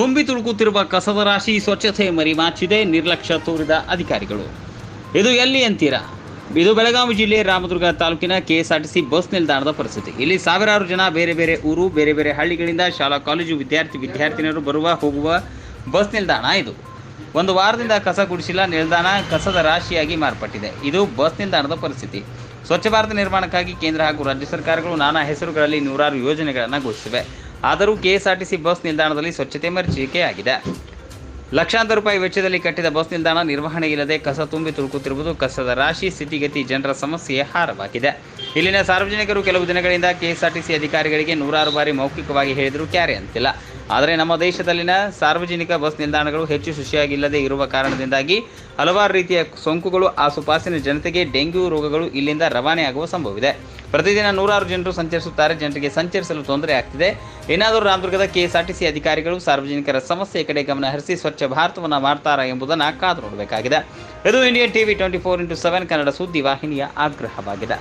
ತುಂಬಿ ತುಳುಕುತ್ತಿರುವ ಕಸದ ರಾಶಿ ಸ್ವಚ್ಛತೆ ಮರಿಮಾಚಿದೆ, ನಿರ್ಲಕ್ಷ್ಯ ತೋರಿದ ಅಧಿಕಾರಿಗಳು. ಇದು ಎಲ್ಲಿ ಅಂತೀರಾ? ಇದು ಬೆಳಗಾವಿ ಜಿಲ್ಲೆ ರಾಮದುರ್ಗ ತಾಲೂಕಿನ ಕೆಎಸ್ಆರ್ಟಿಸಿ ಬಸ್ ನಿಲ್ದಾಣದ ಪರಿಸ್ಥಿತಿ. ಇಲ್ಲಿ ಸಾವಿರಾರು ಜನ ಬೇರೆ ಬೇರೆ ಊರು, ಬೇರೆ ಬೇರೆ ಹಳ್ಳಿಗಳಿಂದ ಶಾಲಾ, ಕಾಲೇಜು ವಿದ್ಯಾರ್ಥಿ, ವಿದ್ಯಾರ್ಥಿನಿಯರು ಬರುವ, ಹೋಗುವ ಬಸ್ ನಿಲ್ದಾಣ ಇದು. ಒಂದು ವಾರದಿಂದ ಕಸ ಗುಡಿಸಿಲ್ಲ, ನಿಲ್ದಾಣ ಕಸದ ರಾಶಿಯಾಗಿ ಮಾರ್ಪಟ್ಟಿದೆ. ಇದು ಬಸ್ ನಿಲ್ದಾಣದ ಪರಿಸ್ಥಿತಿ. ಸ್ವಚ್ಛ ಭಾರತ ನಿರ್ಮಾಣಕ್ಕಾಗಿ ಕೇಂದ್ರ ಹಾಗೂ ರಾಜ್ಯ ಸರ್ಕಾರಗಳು ನಾನಾ ಹೆಸರುಗಳಲ್ಲಿ ನೂರಾರು ಯೋಜನೆಗಳನ್ನು ಘೋಷಿಸಿವೆ. ಆದರೂ ಕೆಎಸ್ಆರ್ಟಿಸಿ ಬಸ್ ನಿಲ್ದಾಣದಲ್ಲಿ ಸ್ವಚ್ಛತೆ ಮರೀಚಿಕೆಯಾಗಿದೆ. ಲಕ್ಷಾಂತರ ರೂಪಾಯಿ ವೆಚ್ಚದಲ್ಲಿ ಕಟ್ಟಿದ ಬಸ್ ನಿಲ್ದಾಣ ನಿರ್ವಹಣೆ ಇಲ್ಲದೆ ಕಸ ತುಂಬಿ ತುಳುಕುತ್ತಿರುವುದು ಕಸದ ರಾಶಿ. ಸ್ಥಿತಿಗತಿ ಜನರ ಸಮಸ್ಯೆ ಹಾರವಾಗಿದೆ. ಇಲ್ಲಿನ ಸಾರ್ವಜನಿಕರು ಕೆಲವು ದಿನಗಳಿಂದ ಕೆಎಸ್ಆರ್ಟಿಸಿ ಅಧಿಕಾರಿಗಳಿಗೆ ನೂರಾರು ಬಾರಿ ಮೌಖಿಕವಾಗಿ ಹೇಳಿದರೂ ಕ್ಯಾರೆ ಅಂತಿಲ್ಲ. ಆದರೆ ನಮ್ಮ ದೇಶದಲ್ಲಿನ ಸಾರ್ವಜನಿಕ ಬಸ್ ನಿಲ್ದಾಣಗಳು ಹೆಚ್ಚು ಶುಚಿಯಾಗಿಲ್ಲದೆ ಇರುವ ಕಾರಣದಿಂದಾಗಿ ಹಲವಾರು ರೀತಿಯ ಸೋಂಕುಗಳು, ಆಸುಪಾಸಿನ ಜನತೆಗೆ ಡೆಂಗ್ಯೂ ರೋಗಗಳು ಇಲ್ಲಿಂದ ರವಾನೆಯಾಗುವ ಸಂಭವವಿದೆ. ಪ್ರತಿದಿನ ನೂರಾರು ಜನರು ಸಂಚರಿಸುತ್ತಾರೆ. ಜನರಿಗೆ ಸಂಚರಿಸಲು ತೊಂದರೆ ಆಗ್ತಿದೆ. ಏನಾದರೂ ರಾಮದುರ್ಗದ ಕೆಎಸ್ಆರ್ಟಿಸಿ ಅಧಿಕಾರಿಗಳು ಸಾರ್ವಜನಿಕರ ಸಮಸ್ಯೆ ಕಡೆ ಗಮನ ಹರಿಸಿ ಸ್ವಚ್ಛ ಭಾರತವನ್ನು ಮಾಡ್ತಾರಾ ಎಂಬುದನ್ನು ಕಾದು ನೋಡಬೇಕಾಗಿದೆ. ಇದು Indian TV twenty four into seven Kannada ಸುದ್ದಿ ವಾಹಿನಿಯ ಆಗ್ರಹವಾಗಿದೆ.